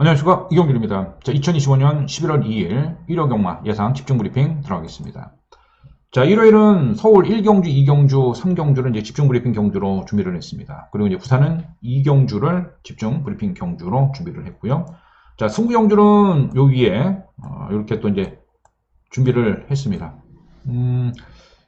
안녕하십니까 이경길입니다. 자, 2025년 11월 2일 1호 경마 예상 집중 브리핑 들어가겠습니다. 자, 일요일은 서울 1경주, 2경주, 3경주를 이제 집중 브리핑 경주로 준비를 했습니다. 그리고 이제 부산은 2경주를 집중 브리핑 경주로 준비를 했고요. 자, 승부 경주는 요 위에 어, 이렇게 또 이제 준비를 했습니다. 음,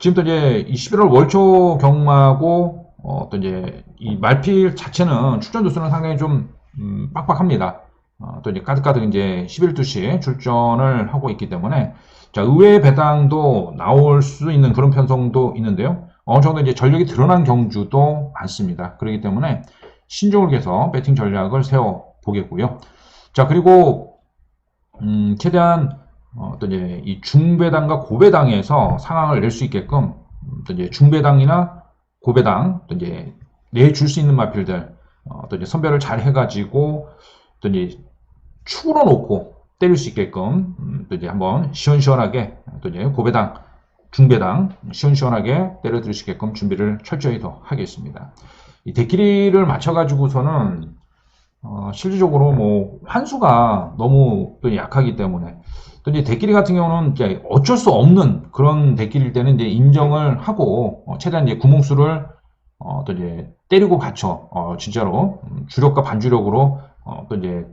지금 또 이제 이 11월 월초 경마고 어, 또 이제 이 말필 자체는 출전 조수는 상당히 좀 음, 빡빡합니다. 어, 또 이제 가득가득 이제 11두시 출전을 하고 있기 때문에 자, 의외의 배당도 나올 수 있는 그런 편성도 있는데요. 어느 정도 이제 전력이 드러난 경주도 많습니다. 그렇기 때문에 신중을 해서 배팅 전략을 세워 보겠고요. 자, 그리고 음, 최대한 어, 또 이제 이 중배당과 고배당에서 상황을 낼 수 있게끔 음, 또 이제 중배당이나 고배당 또 이제 내줄 수 있는 마필들 어, 또 이제 선별을 잘 해가지고 또 이제 축으로 놓고 때릴 수 있게끔 음, 또 이제 한번 시원시원하게 또 이제 고배당, 중배당 시원시원하게 때려 드릴 수 있게끔 준비를 철저히 더 하겠습니다. 이 대끼리를 맞춰가지고서는 어, 실질적으로 뭐 환수가 너무 또 약하기 때문에 또 이제 대끼리 같은 경우는 이제 어쩔 수 없는 그런 대끼리일 때는 이제 인정을 하고 어, 최대한 이제 구멍수를 어, 또 이제 때리고 받쳐 어, 진짜로 음, 주력과 반주력으로 어, 또 이제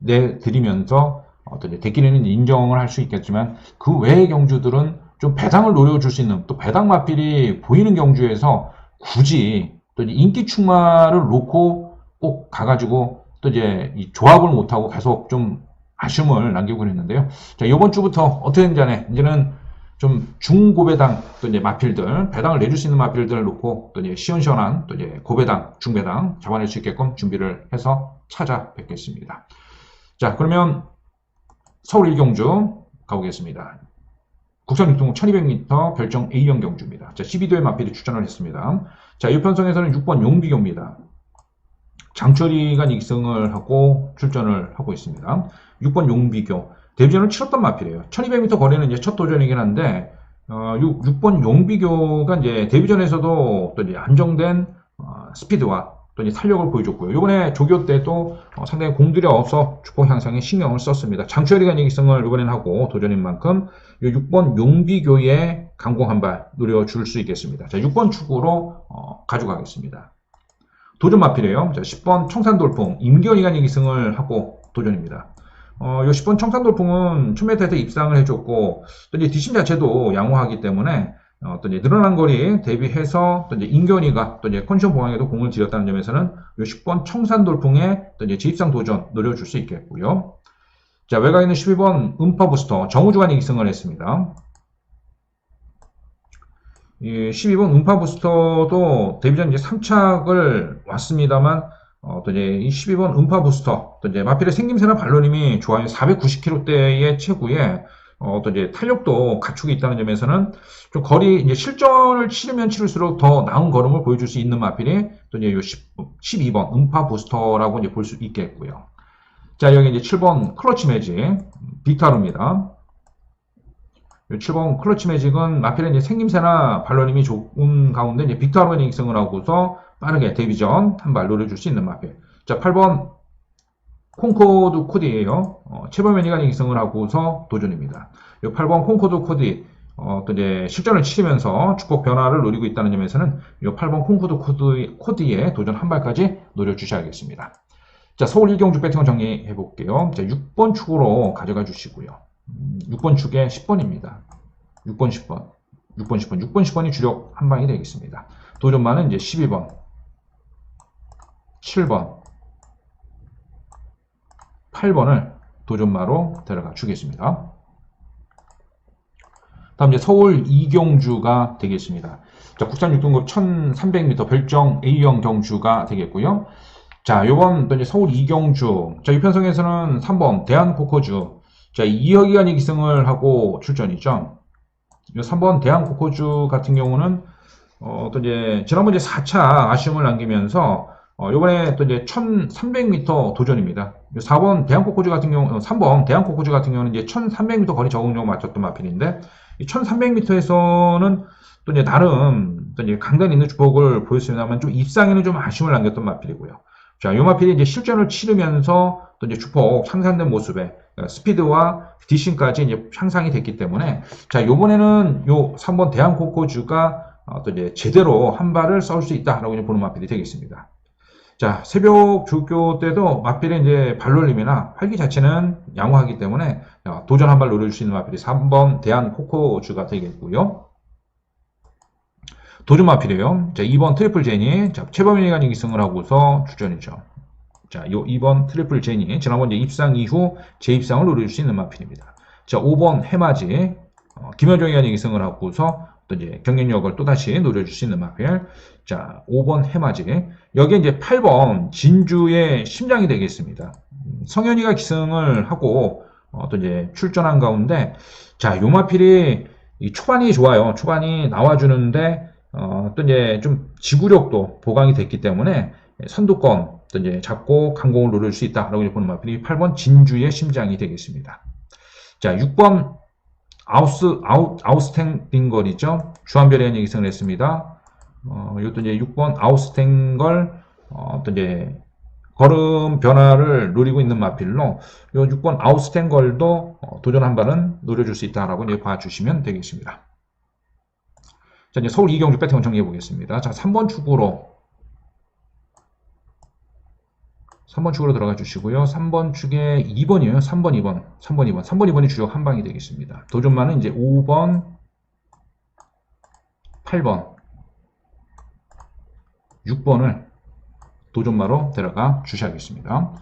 내드리면서 어떤 대끼리는 인정을 할 수 있겠지만 그 외의 경주들은 좀 배당을 노려줄 수 있는 또 배당 마필이 보이는 경주에서 굳이 또 인기 충마를 놓고 꼭 가가지고 또 이제 이 조합을 못하고 계속 좀 아쉬움을 남기고 그랬는데요. 자, 이번 주부터 어떻게 된지 안에 이제는 좀 중고배당 또 이제 마필들 배당을 내줄 수 있는 마필들을 놓고 또 이제 시원시원한 또 이제 고배당 중배당 잡아낼 수 있게끔 준비를 해서 찾아뵙겠습니다. 자 그러면 서울 1경주 가보겠습니다. 국산 육동 1200m 별정 A형 경주입니다. 자 12도의 마필이 출전을 했습니다. 자이 편성에서는 6번 용비교입니다. 장철이가 익승을 하고 출전을 하고 있습니다. 6번 용비교. 데뷔전을 치렀던 마필이에요. 1200m 거리는 이제 첫 도전이긴 한데, 어, 6, 번 용비교가 이제 데뷔전에서도 또 이제 안정된 어, 스피드와 또 이제 탄력을 보여줬고요. 이번에 조교 때도 어, 상당히 공들여 없어 축복 향상에 신경을 썼습니다. 장철이가 이기성을 이번엔 하고 도전인 만큼 이 6번 용비교의 강공 한 발 노려줄 수 있겠습니다. 자, 6번 축으로 어, 가져가겠습니다. 도전 마필이에요. 자, 10번 청산돌풍 임기현이가 이기승을 하고 도전입니다. 어, 요 10번 청산돌풍은 1000m에서 입상을 해줬고, 또 이제 뒷심 자체도 양호하기 때문에, 어, 또 이제 늘어난 거리 대비해서 또 인견이가 또 이제 컨디션 보강에도 공을 들였다는 점에서는 요 10번 청산돌풍에 또 이제 재입상 도전 노려줄 수 있겠고요. 자, 외곽에 있는 12번 음파 부스터 정우주가 이기승을 했습니다. 이 12번 음파 부스터도 데뷔전 이제 3착을 왔습니다만, 어, 또 이제 이 12번 음파 부스터, 또 이제 마필의 생김새나 발로님이 좋아요. 490km대의 체구에, 어, 또 이제 탄력도 갖추고 있다는 점에서는 좀 거리, 이제 실전을 치르면 치를수록 더 나은 걸음을 보여줄 수 있는 마필이 또 이제 요 10, 12번 음파 부스터라고 이제 볼 수 있겠고요. 자, 여기 이제 7번 클러치 매직, 빅타로입니다. 7번 클러치 매직은 마필의 이제 생김새나 발로님이 좋은 가운데 이제 빅타로가 익성을 하고서 빠르게 데뷔전 한 발 노려줄 수 있는 마필. 자, 8번 콩코드 코디예요. 어, 체버맨이가 익성을 하고서 도전입니다. 이 8번 콩코드 코디 어, 또 이제 실전을 치르면서 축복 변화를 노리고 있다는 점에서는 이 8번 콩코드 코드, 코디에 도전 한 발까지 노려주셔야겠습니다. 자, 서울 일경주 배팅을 정리해 볼게요. 자, 6번 축으로 가져가 주시고요. 6번 축에 10번입니다. 6번, 10번. 6번, 10번. 6번, 10번이 주력 한 방이 되겠습니다. 도전만은 이제 12번, 7번, 8번을 도전마로 데려가 주겠습니다. 다음 이제 서울 이경주가 되겠습니다. 자, 국산 6등급 1300m 별정 A형 경주가 되겠고요. 자, 요번 또 이제 서울 이경주. 자, 이 편성에서는 3번 대한코코주. 자, 이혁이가 이기승을 하고 출전이죠. 3번 대한코코주 같은 경우는 어, 또 이제 지난번 이제 4차 아쉬움을 남기면서 어, 이번에 또 이제 1300m 도전입니다. 4번 대한코코주 같은 경우, 3번 대한코코주 같은 경우는 이제 1300m 거리 적응력 맞췄던 마필인데, 이 1300m에서는 또 이제 나름 또 이제 강단 있는 주복을 보였습니다만 좀 입상에는 좀 아쉬움을 남겼던 마필이고요. 자, 요 마필이 이제 실전을 치르면서 또 이제 주폭 상산된 모습에 어, 스피드와 디싱까지 이제 향상이 됐기 때문에 자, 요번에는 요 3번 대한코코주가 어, 또 이제 제대로 한 발을 쏠 수 있다라고 보는 마필이 되겠습니다. 자, 새벽 조교 때도 마필의 이제 발놀림이나 활기 자체는 양호하기 때문에 어, 도전 한 발 노릴 수 있는 마필이 3번 대한 코코주가 되겠고요. 도전 마필이에요. 자, 2번 트리플 제니. 자, 최범인이 간 이승을 하고서 출전이죠. 자, 요 2번 트리플 제니. 지난번 이제 입상 이후 재입상을 노릴 수 있는 마필입니다. 자, 5번 해마지. 어, 간 이승을 하고서 또 이제 경쟁력을 또다시 노려줄 수 있는 마필. 자, 5번 해마지. 여기에 이제 8번 진주의 심장이 되겠습니다. 음, 성현이가 기승을 하고 어, 또 이제 출전한 가운데 자, 요 마필이 이 초반이 좋아요. 초반이 나와주는데 어, 또 이제 좀 지구력도 보강이 됐기 때문에 선두권 또 이제 잡고 강공을 노릴 수 있다라고 보는 마필이 8번 진주의 심장이 되겠습니다. 자, 6번 아우스 아우 아우스탱딩걸이죠. 주한별에 대한 얘기성을 했습니다. 어, 이것도 이제 6번 아우스탱걸 어, 또 이제 걸음 변화를 노리고 있는 마필로 요 6번 아우스탱걸도 어, 도전 한 발은 노려줄 수 있다라고 이제 봐주시면 되겠습니다. 자, 이제 서울 이경주 배팅을 정리해 보겠습니다. 자, 3번 축으로 3번 축으로 들어가 주시고요. 3번 축에 2번이에요. 3번, 2번, 3번, 2번. 3번, 2번이 주력 한 방이 되겠습니다. 도전만은 이제 5번, 8번, 6번을 도전마로 데려가 주셔야겠습니다.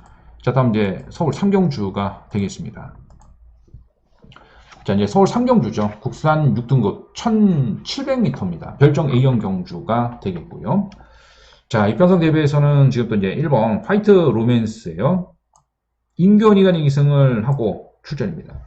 자, 다음 이제 서울 삼경주가 되겠습니다. 자, 이제 서울 삼경주죠. 국산 6등급 1700m입니다. 별정 A형 경주가 되겠고요. 자, 입변성 대회에서는 지금 또 이제 1번 화이트 로맨스예요. 임견이가 이승을 하고 출전입니다.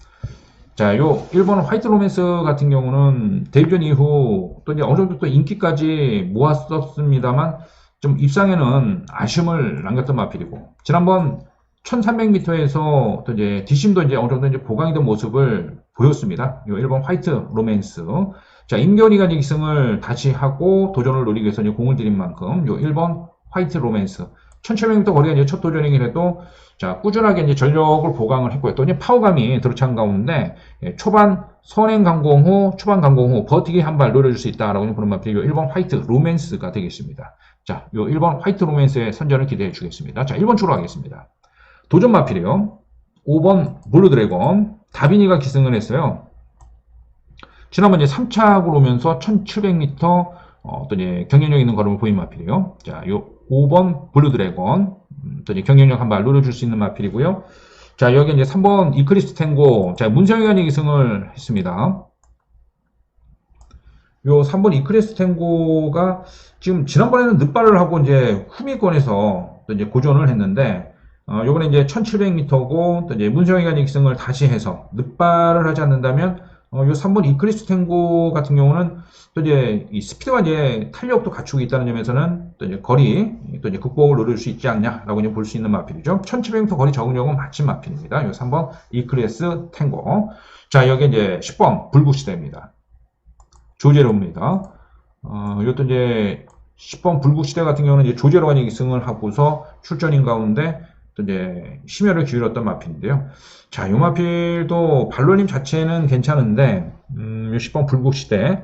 자, 요 1번 화이트 로맨스 같은 경우는 데뷔전 이후 또 이제 어느 정도 또 인기까지 모았었습니다만 좀 입상에는 아쉬움을 남겼던 마필이고 지난번 1300m에서 또 이제 뒷심도 이제 어느 정도 이제 보강이 된 모습을 보였습니다. 요 1번 화이트 로맨스. 자, 임견이가 이승을 다시 하고 도전을 노리기 위해서 이제 공을 들인 만큼 요 1번 화이트 로맨스 1700m 거리가 이제 첫 도전이긴 해도 자, 꾸준하게 이제 전력을 보강을 했고요. 또 이제 파워감이 들어찬 가운데 예, 초반 선행 강공 후, 초반 강공 후 버티기 한 발 노려줄 수 있다라고 보는 마필이 요 1번 화이트 로맨스가 되겠습니다. 자, 요 1번 화이트 로맨스의 선전을 기대해 주겠습니다. 자, 1번 추로 하겠습니다. 도전 마필이요. 5번 블루 드래곤 다비니가 기승을 했어요. 지난번 이제 3착으로 오면서 1700m 어, 또 이제 경쟁력 있는 걸음을 보인 마필이에요. 자, 요 5번 블루 드래곤 음, 또 이제 경쟁력 한 발 노려줄 수 있는 마필이고요. 자, 여기 이제 3번 이크리스 탱고 자, 문성희가 기승을 했습니다. 요 3번 이크리스 탱고가 지금 지난번에는 늦발을 하고 이제 후미권에서 또 이제 고전을 했는데 어, 요번에 이제 1700m고 또 이제 문성희가 기승을 다시 해서 늦발을 하지 않는다면 어, 요 3번 이크리스 탱고 같은 경우는 또 이제 이 스피드와 이제 탄력도 갖추고 있다는 점에서는 또 이제 거리 또 이제 극복을 노릴 수 있지 않냐라고 이제 볼 수 있는 마필이죠. 1700m 거리 적응력은 맞힌 마필입니다. 요 3번 이크리스 탱고. 자, 여기 이제 10번 불국시대입니다. 조제로입니다. 어, 이것도 이제 10번 불국시대 같은 경우는 이제 조제로가 승을 하고서 출전인 가운데 또 이제 심혈을 기울였던 마필인데요. 자, 요 마필도 발로님 자체는 괜찮은데, 음, 10번 불국시대,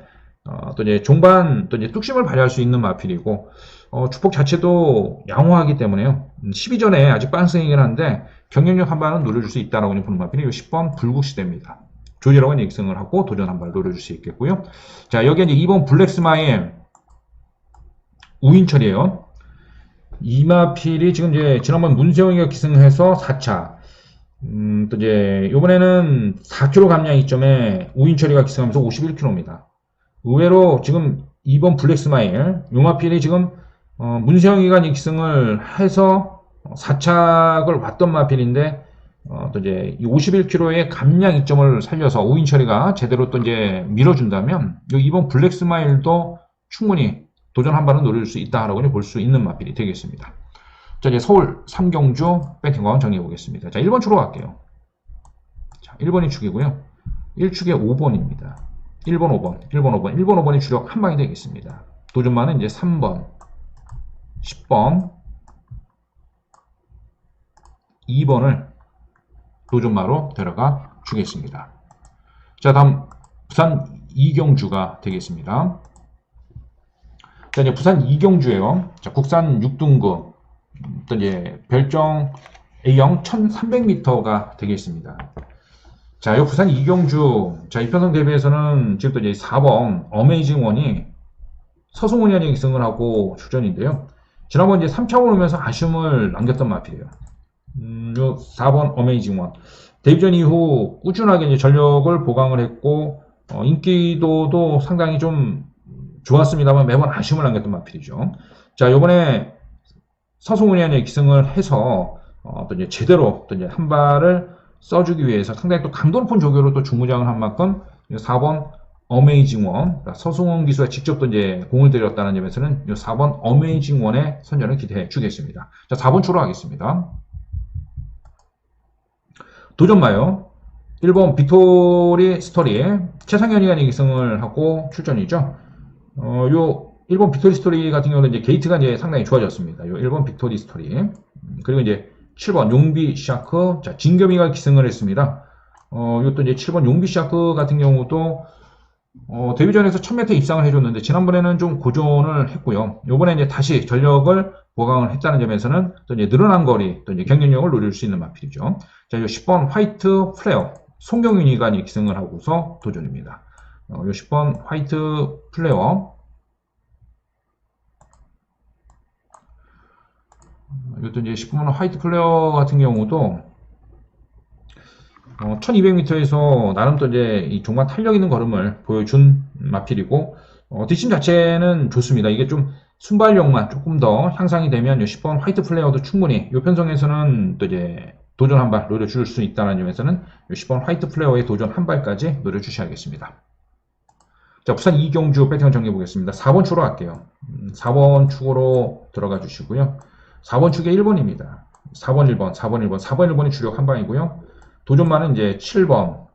어, 또 이제 종반, 또 이제 뚝심을 발휘할 수 있는 마필이고, 어, 주폭 자체도 양호하기 때문에요. 음, 12전에 아직 빤승이긴 한데, 경쟁력 한 발은 노려줄 수 있다라고 보는 마필이 요 10번 불국시대입니다. 조지라고 익승을 하고 도전 한 발 노려줄 수 있겠고요. 자, 여기 이제 2번 블랙스마일 우인철이에요. 이마필이 지금 이제 지난번 문세영이가 기승해서 4차. 음, 또 이제 요번에는 4kg 감량 이점에 우인철이가 기승하면서 51kg입니다. 의외로 지금 2번 블랙스마일 요마필이 지금 어, 문세영이가 기승을 해서 4착을 왔던 마필인데 어, 또 이제 51kg의 감량 이점을 살려서 우인철이가 제대로 또 이제 밀어준다면 이 2번 블랙스마일도 충분히 도전 한 발은 노릴 수 있다라고 볼 수 있는 마필이 되겠습니다. 자, 이제 서울 삼경주 배팅권 정리해 보겠습니다. 자, 1번 축으로 갈게요. 자, 1번이 축이고요. 1축에 5번입니다. 1번, 5번, 1번, 5번, 1번, 5번이 주력 한 방이 되겠습니다. 도전만은 이제 3번, 10번, 2번을 도전마로 데려가 주겠습니다. 자, 다음 부산 이경주가 되겠습니다. 자, 이제 부산 이경주예요. 자, 국산 6등급 또 이제 별정 A형 1300m가 되겠습니다. 자, 이 부산 이경주 자, 이 편성 대비해서는 지금 또 이제 4번 어메이징 원이 서승훈이 승을 하고 출전인데요. 지난번 이제 3차원 오면서 아쉬움을 남겼던 마필이에요. 음, 요 4번 어메이징 원. 데뷔전 이후 꾸준하게 이제 전력을 보강을 했고, 어, 인기도도 상당히 좀 좋았습니다만 매번 아쉬움을 남겼던 마필이죠. 자, 요번에 서승훈이 기승을 해서, 어, 또 이제 제대로 또 이제 한 발을 써주기 위해서 상당히 또 강도 높은 조교로 또 중무장을 한 만큼 4번 어메이징 원, 그러니까 서승원 기수가 직접 또 이제 공을 들였다는 점에서는 이 4번 어메이징 원의 선전을 기대해 주겠습니다. 자, 4번 추로 하겠습니다. 도전마요. 1번 빅토리 스토리 최상현이가 기승을 하고 출전이죠. 어, 요 1번 빅토리 스토리 같은 경우는 이제 게이트가 이제 상당히 좋아졌습니다. 요 1번 빅토리 스토리. 음, 그리고 이제 7번 용비 샤크. 자, 진겸이가 기승을 했습니다. 어, 이것도 이제 7번 용비 샤크 같은 경우도 어, 데뷔전에서 1000m 입상을 해줬는데 지난번에는 좀 고전을 했고요. 이번에 이제 다시 전력을 보강을 했다는 점에서는 또 이제 늘어난 거리, 또 이제 경쟁력을 노릴 수 있는 마필이죠. 자, 이 10번 화이트 플레어 송경윤이가 기승을 하고서 도전입니다. 어, 이 10번 화이트 플레어 이것도 이제 10번 화이트 플레어 같은 경우도 어, 1200m에서 나름 또 이제 이 종반 탄력 있는 걸음을 보여준 마필이고 어, 뒷심 자체는 좋습니다. 이게 좀 순발력만 조금 더 향상이 되면 10번 화이트 플레어도 충분히 이 편성에서는 또 이제 도전 한 발 노려줄 수 있다는 점에서는 10번 화이트 플레어의 도전 한 발까지 노려주셔야겠습니다. 자, 부산 이경주 배팅 정리해 보겠습니다. 4번 축으로 할게요. 음, 4번 축으로 들어가 주시고요. 4번 축에 1번입니다. 4번 1번, 4번 1번, 4번 1번이 주력 한 방이고요. 도전마는 이제 7번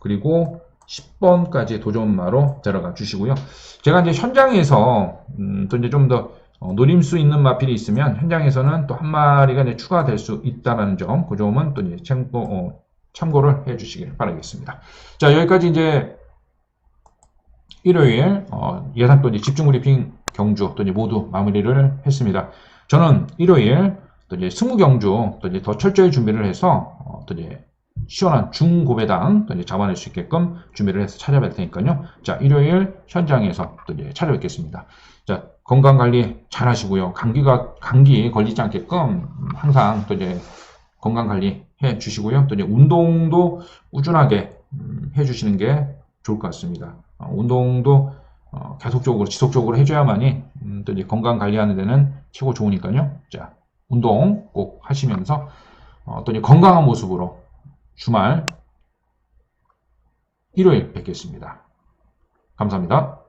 그리고 10번까지 도전마로 들어가 주시고요. 제가 이제 현장에서 음, 또 이제 좀더 노림 수 있는 마필이 있으면 현장에서는 또 한 마리가 이제 추가될 수 있다는 점, 그 점은 또 이제 참고, 어, 참고를 해주시길 바라겠습니다. 자 여기까지 이제 일요일 어, 예상 또 이제 집중 브리핑 경주 또 이제 모두 마무리를 했습니다. 저는 일요일 또 이제 승무 경주 또 이제 더 철저히 준비를 해서 어, 또 이제 시원한 중고배당 또 이제 잡아낼 수 있게끔 준비를 해서 찾아뵐 테니까요. 자 일요일 현장에서 또 이제 찾아뵙겠습니다. 자 건강 관리 잘 하시고요. 감기가 감기 걸리지 않게끔 항상 또 이제 건강 관리 해 주시고요. 또 이제 운동도 꾸준하게 음, 해 주시는 게 좋을 것 같습니다. 어, 운동도 어, 계속적으로 지속적으로 해줘야만이 음, 또 이제 건강 관리하는 데는 최고 좋으니까요. 자 운동 꼭 하시면서 어, 또 이제 건강한 모습으로 주말 일요일 뵙겠습니다. 감사합니다.